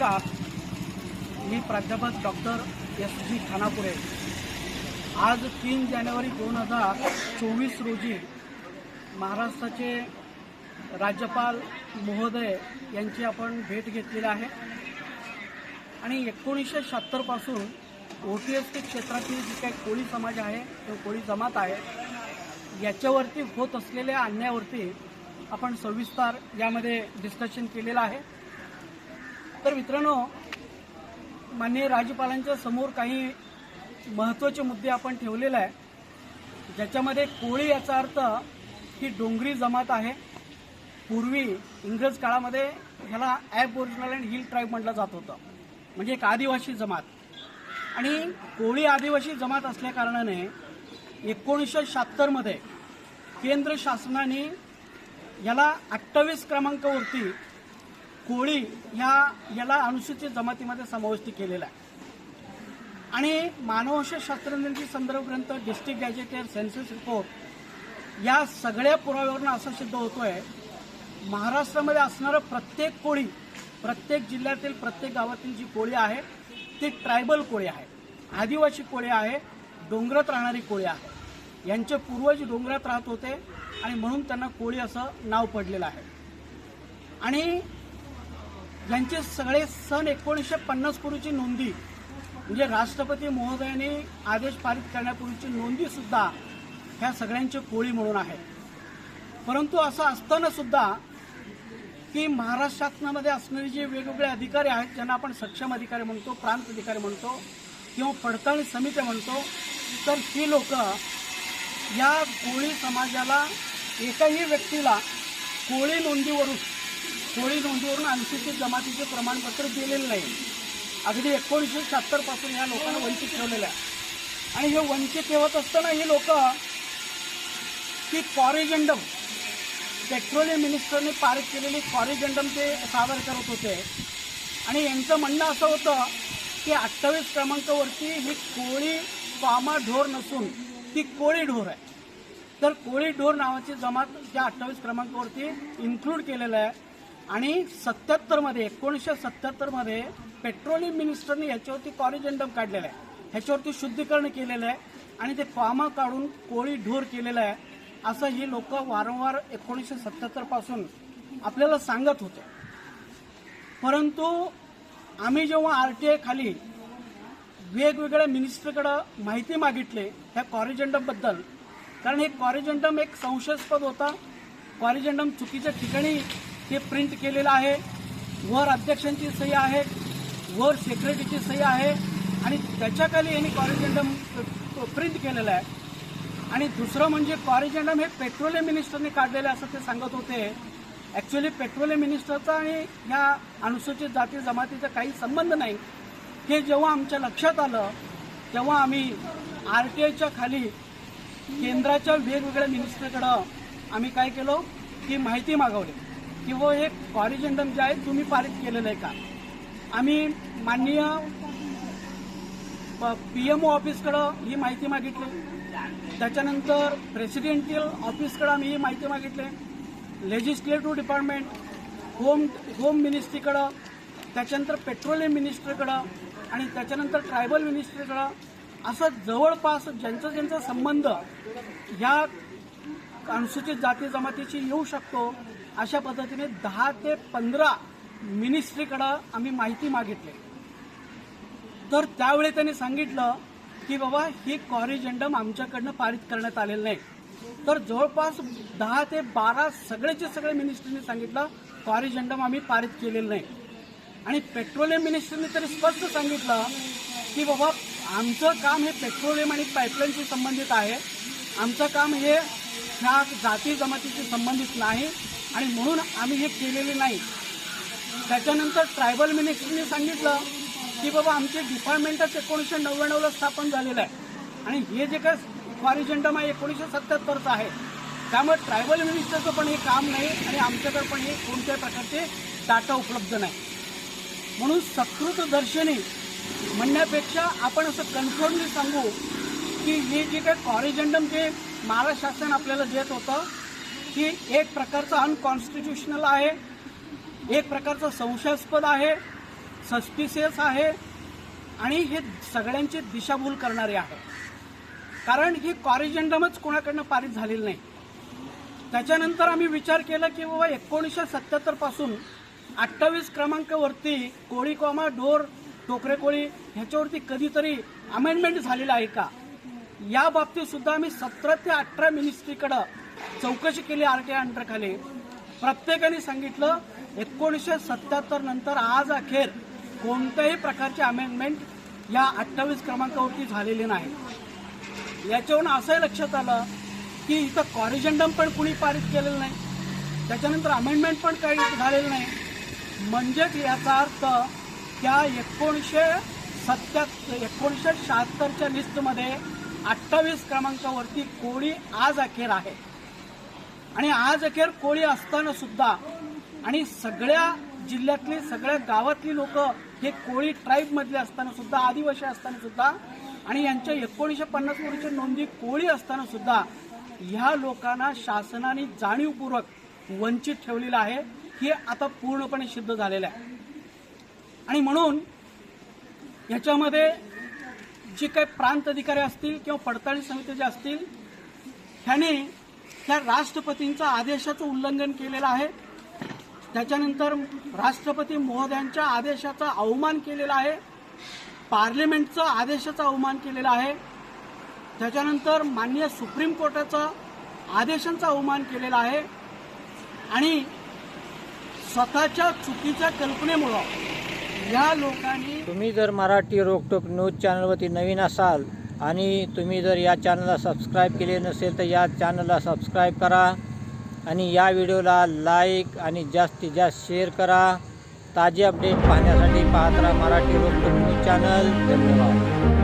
नमस्कार. मी प्राध्यापक doctor S G Khanapure. आज तीन जानेवारी दोन हजार चोवीस रोजी महाराष्ट्राचे राज्यपाल महोदय यांची आपण भेट घेतलेली आहे. आणि एकोणीसशे शहात्तरपासून ओ टी एस टी क्षेत्रातील जी काही कोळी समाज आहे किंवा कोळी जमात आहे याच्यावरती होत असलेल्या अन्यायावरती आपण सविस्तर यामध्ये डिस्कशन केलेलं आहे. तर मित्रांनो माननीय राज्यपालांच्या समोर काही महत्त्वाचे मुद्दे आपण ठेवलेले आहे ज्याच्यामध्ये कोळी याचा अर्थ ही डोंगरी जमात आहे. पूर्वी इंग्रज काळामध्ये ह्याला aboriginal and hill tribe म्हटलं जात होतं. म्हणजे एक आदिवासी जमात. आणि कोळी आदिवासी जमात असल्याकारणाने एकोणीसशे शहात्तरमध्ये केंद्र शासनाने याला अठ्ठावीस क्रमांकावरती कोळी ह्या याला अनुसूचित जमातीमध्ये समाविष्ट केलेला आहे. आणि मानववंशशास्त्रज्ञांची संदर्भ ग्रंथ डिस्ट्रिक्ट गॅजेटेड सेन्सस रिपोर्ट या सगळ्या पुराव्यावरून असं सिद्ध होतोय महाराष्ट्रामध्ये असणारं प्रत्येक कोळी प्रत्येक जिल्ह्यातील प्रत्येक गावातील जी कोळी आहे ती ट्रायबल कोळी आहे. आदिवासी कोळी आहे डोंगरात राहणारी कोळी आहे. यांचे पूर्वज डोंगरात राहत होते आणि म्हणून त्यांना कोळी असं नाव पडलेलं आहे. आणि यांचे सगळे सण एकोणीसशे पन्नास पूर्वीची नोंदी. म्हणजे राष्ट्रपती महोदयाने आदेश पारित करण्यापूर्वीची नोंदी सुद्धा ह्या सगळ्यांची कोळी म्हणून आहे. परंतु असं असताना सुद्धा की महाराष्ट्र शासनामध्ये असणारे जे वेगवेगळे अधिकारी आहेत ज्यांना आपण सक्षम अधिकारी म्हणतो प्रांत अधिकारी म्हणतो किंवा पडताळणी समित्या म्हणतो तर ही लोक या कोळी समाजाला एकाही व्यक्तीला कोळी नोंदीवरून कोळी नोंदीवरून अनुसूचित जमातीचे प्रमाणपत्र दिलेलं नाही. अगदी एकोणीसशे शहात्तरपासून या लोकांना वंचित ठेवलेलं आहे. आणि हे वंचित ठेवत असताना ही लोक की कॉरिजंडम पेट्रोलियम मिनिस्टरने पारित केलेली कॉरिजंडम ते सादर करत होते. आणि यांचं म्हणणं असं होतं की अठ्ठावीस क्रमांकावरती ही कोळी पामा ढोर नसून ती कोळी ढोर आहे. तर कोळी ढोर नावाची जमात त्या अठ्ठावीस क्रमांकावरती इन्क्लूड केलेलं आहे. आणि सत्याहत्तरमध्ये एकोणीसशे सत्याहत्तरमध्ये पेट्रोलियम मिनिस्टरने ह्याच्यावरती कॉरिजेंडम काढलेलं आहे. ह्याच्यावरती शुद्धीकरण केलेलं आहे आणि ते पामा काढून कोळी ढोर केलेलं आहे. असं ही लोक वारंवार एकोणीसशे सत्याहत्तरपासून आपल्याला सांगत होते. परंतु आम्ही जेव्हा आर टी आय खाली वेगवेगळ्या मिनिस्टरकडं माहिती मागितली ह्या कॉरिजेंडमबद्दल कारण हे कॉरिजेंडम एक संशयास्पद होता. कॉरिजेंडम चुकीच्या ठिकाणी हे प्रिंट केलेलं आहे. वर अध्यक्षांची सही आहे वर सेक्रेटरीची सही आहे आणि त्याच्याखाली यांनी कॉरिजंडम प्रिंट केलेलं आहे. आणि दुसरं म्हणजे कॉरिजंडम हे पेट्रोलियम मिनिस्टरने काढलेलं असं ते सांगत होते. ॲक्च्युली पेट्रोलियम मिनिस्टरचा आणि ह्या अनुसूचित जाती जमातीचा काही संबंध नाही. हे जेव्हा आमच्या लक्षात आलं तेव्हा आम्ही आर टी आयच्या खाली केंद्राच्या वेगवेगळ्या मिनिस्टरकडं आम्ही काय केलो की माहिती मागवली. किंवा हे कॉरिजंडम जे आहे तुम्ही पारित केलेलं आहे का? आम्ही माननीय पी एम ओ ऑफिसकडं ही माहिती मागितली. त्याच्यानंतर प्रेसिडेंटियल ऑफिसकडं आम्ही ही माहिती मागितली. लेजिस्लेटिव्ह डिपार्टमेंट होम होम मिनिस्ट्रीकडं त्याच्यानंतर पेट्रोलियम मिनिस्टरकडं आणि त्याच्यानंतर ट्रायबल मिनिस्टरकडं असं जवळपास ज्यांचा ज्यांचा संबंध ह्या अनुसूचित जाती जमातीशी येऊ शकतो अशा पद्धतीने दहा ते पंधरा मिनिस्ट्रीकडं आम्ही माहिती मागितली. तर त्यावेळी त्यांनी सांगितलं की बाबा ही कॉरिजेंडम आमच्याकडनं पारित करण्यात आलेलं नाही. तर जवळपास दहा ते बारा सगळेचे सगळे मिनिस्ट्रीने सांगितलं कॉरिजेंडम आम्ही पारित केलेलं नाही. आणि पेट्रोलियम मिनिस्ट्रीने तरी स्पष्ट सांगितलं की बाबा आमचं काम हे पेट्रोलियम आणि पाईपलाईनशी संबंधित आहे. आमचं काम हे ह्या जाती जमातीशी संबंधित नाही. आणि म्हणून आम्ही हे केलेले नाही. त्याच्यानंतर ट्रायबल मिनिस्टरने सांगितलं की बाबा आमचे डिपार्टमेंटच एकोणीसशे नव्याण्णवला स्थापन झालेलं आहे. आणि हे जे काय फॉरिजेंडम आहे एकोणीसशे सत्याहत्तरचं आहे. त्यामुळे ट्रायबल मिनिस्टरचं पण हे काम नाही आणि आमच्याकडे पण हे कोणत्याही प्रकारचे डाटा उपलब्ध नाही. म्हणून सकृत दर्शनी म्हणण्यापेक्षा आपण असं कन्फर्मली सांगू की हे जे काही कॉरिजंडम जे म्हणजे महाराष्ट्र शासन आपल्याला देत होतं की एक प्रकारचं अनकॉन्स्टिट्युशनल आहे एक प्रकारचं संशयास्पद आहे सस्पिशियस आहे आणि हे सगळ्यांची दिशाभूल करणारे आहे. कारण ही कॉरिजेंडमच कोणाकडनं पारित झालेली नाही. त्याच्यानंतर आम्ही विचार केला की बाबा एकोणीसशे सत्याहत्तरपासून अठ्ठावीस क्रमांकावरती कोळीकोमा डोर टोकरे कोळी ह्याच्यावरती कधीतरी अमेंडमेंट झालेलं आहे का? या बाबतीत सुद्धा आम्ही सतरा ते अठरा मिनिस्ट्रीकडं चौकशी केली आर टी आय अंडरखाली. प्रत्येकाने सांगितलं एकोणीसशे सत्याहत्तर नंतर आज अखेर कोणत्याही प्रकारचे अमेंडमेंट या अठ्ठावीस क्रमांकावरती झालेली नाही. याच्यावरून असंही लक्षात आलं की इथं कॉरिजेंडम पण कुणी पारित केलेलं नाही. त्याच्यानंतर अमेंडमेंट पण काही झालेलं नाही. म्हणजेच याचा अर्थ त्या एकोणीसशे सत्याहत्तर एकोणीसशे शहात्तरच्या लिस्टमध्ये अठ्ठावीस क्रमांकावरती कोणी आज अखेर आहे. आणि आज अखेर कोळी असताना सुद्धा आणि सगळ्या जिल्ह्यातली सगळ्या गावातली लोक हे कोळी ट्राईब मधले असताना सुद्धा आदिवासी असताना सुद्धा आणि यांच्या एकोणीसशे पन्नास वर्षी नोंदी कोळी असताना सुद्धा ह्या लोकांना शासनाने जाणीवपूर्वक वंचित ठेवलेलं आहे. हे आता पूर्णपणे सिद्ध झालेलं आहे. आणि म्हणून याच्यामध्ये जे काही प्रांत अधिकारी असतील किंवा पडताळणी समिती जे असतील ह्याने त्या राष्ट्रपतींचा आदेशाचं उल्लंघन केलेलं आहे. त्याच्यानंतर राष्ट्रपती महोदयांच्या आदेशाचा अवमान केलेला आहे. पार्लमेंटचा आदेशाचा अवमान केलेला आहे. त्याच्यानंतर माननीय सुप्रीम कोर्टाचा आदेशांचा अवमान केलेला आहे. आणि स्वतःच्या चुकीच्या कल्पनेमुळं या लोकांनी तुम्ही जर मराठी रोकटोक न्यूज चॅनलवरती नवीन असाल आणि तुम्ही जर या चॅनलला सबस्क्राईब केले नसेल तर या चॅनलला सबस्क्राईब करा. आणि या व्हिडिओला लाईक आणि जास्तीत जास्त शेअर करा. ताजे अपडेट पाहण्यासाठी पाहत राहा मराठी रोकटोक चॅनल धन्यवाद.